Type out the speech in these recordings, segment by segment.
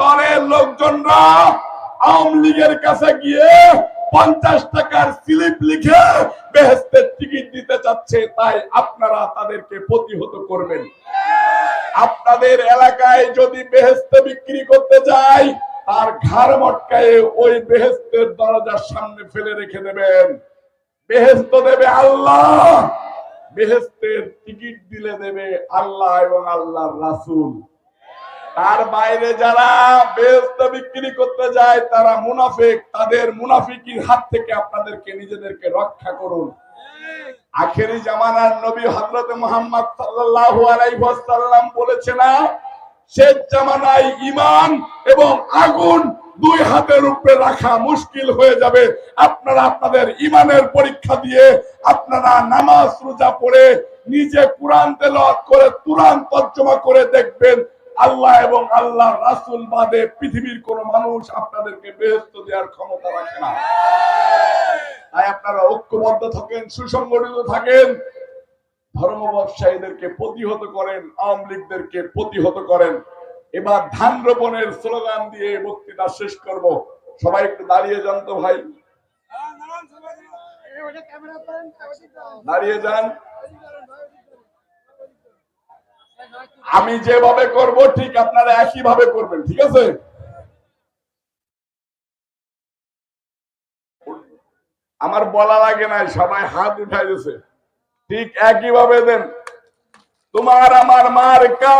দলের লোকজনরা আওয়ামী লীগের কাছে গিয়ে পঞ্চাশ টাকার স্লিপ লিখে বেহেস্তের টিকিট দিতে চাচ্ছে, তাই আপনারা তাদেরকে প্রতিহত করবেন। আপনাদের এলাকায় যদি বেহেস্তে বিক্রি করতে যায় তার ঘাড় মটকায় ওই বেহেস্তের দরজার সামনে ফেলে রেখে দেবেন। বেহেস্ত দেবে আল্লাহ, বেহেস্তের টিকিট দিলে দেবে আল্লাহ এবং আল্লাহর রাসূল। তার বাইরে যারা বেহেস্ত বিক্রি করতে যায়, তারা মুনাফিক। তাদের মুনাফিকির হাত থেকে আপনাদেরকে নিজেদেরকে রক্ষা করুন। আখেরি জামানার নবী হযরত মুহাম্মদ ওয়াসাল্লাম বলেছে না শেষ জামানায় ঈমান এবং আগুন দুই হাতের উপরে রাখা মুশকিল হয়ে যাবে। আপনারা আপনাদের ইমানের পরীক্ষা দিয়ে আপনারা নামাজ রোজা পড়ে নিজে কোরআন তেলাওয়াত করে কোরআন তর্জমা করে দেখবেন আল্লাহ এবং আল্লাহ রাসূল বাদে পৃথিবীর কোন মানুষ আপনাদেরকে বেহেশত দেওয়ার ক্ষমতা রাখে না। তাই আপনারা ঐক্যবদ্ধ থাকেন, সুসংগঠিত থাকেন ধর্ম ব্যবসায়ীদেরকে প্রতিহত করেন, আওয়ামী লীগদেরকে প্রতিহত করেন। এবার ধান রোপণের স্লোগান দিয়ে বক্তৃতা শেষ করব। সবাই একটু দাঁড়িয়ে যান তো ভাই। দাঁড়িয়ে যান। আমি যেভাবে করব, ঠিক আপনারা একই ভাবে করবেন, ঠিক আছে? আমার বলা লাগে না সবাই হাত উঠাই দিয়েছে ঠিক একই ভাবে দেন। তোমার আমার মার্কা।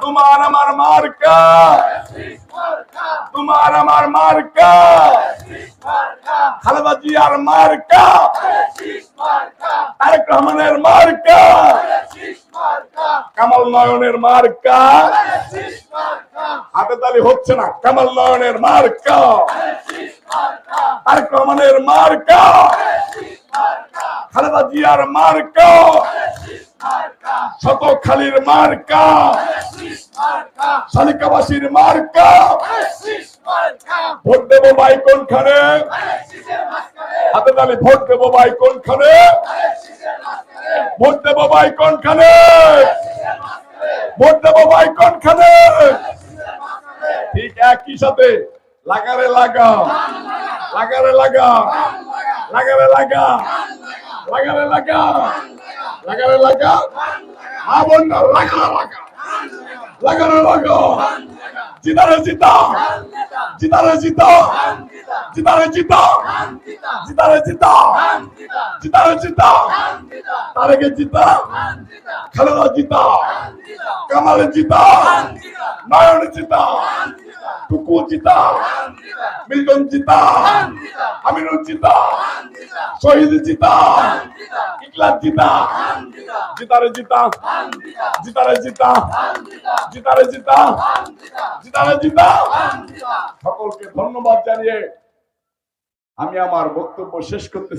তোমার আমার মার্কা। তোমার আমার মার্কা। খালেদা জিয়ার মার্কা। তারেক রহমানের মার্কা। কামাল নয়নের মার্কা। হাতে তালি হচ্ছে না। কামাল নয়নের মার্কা। তারেক রহমানের মার্কা। খালেদা জিয়ার মার্কা। শত খালির মার্কা। শালিকাবাসীর মার্কা। ভোট দেবো ভাই কোনখানে? হাতে তালি ভোট দেবো ভাই কোনখানে? ভোট দেবো ভাই কোনখানে ভোট দেবো ভাই কোনখানে একই সাথে? লাগারে লাগা। লাগারে লাগা। লাগারে লাগা। লাগারে লাগা। লাগারে লাগা। মা বোনরা লাগা লাগা। লাগারে লাগা। জিতারে জিতা। জিতারে জিতা। জিতারে জিতা। জিতারে জিতা। জিতারে জিতা। তারেকে জিতা। খালেদা জিতা। কামালে জিতা। নয়ন জিতা। টুকু জিতা মিল্টন জিতা আমিনুল জিতা শহীদ জিতা ইকলাস জিতা জিতারে জিতা জিতারে জিতা জিতারে জিতা জিতারে জিতা সকলকে ধন্যবাদ জানিয়ে আমি আমার বক্তব্য শেষ করতেছি।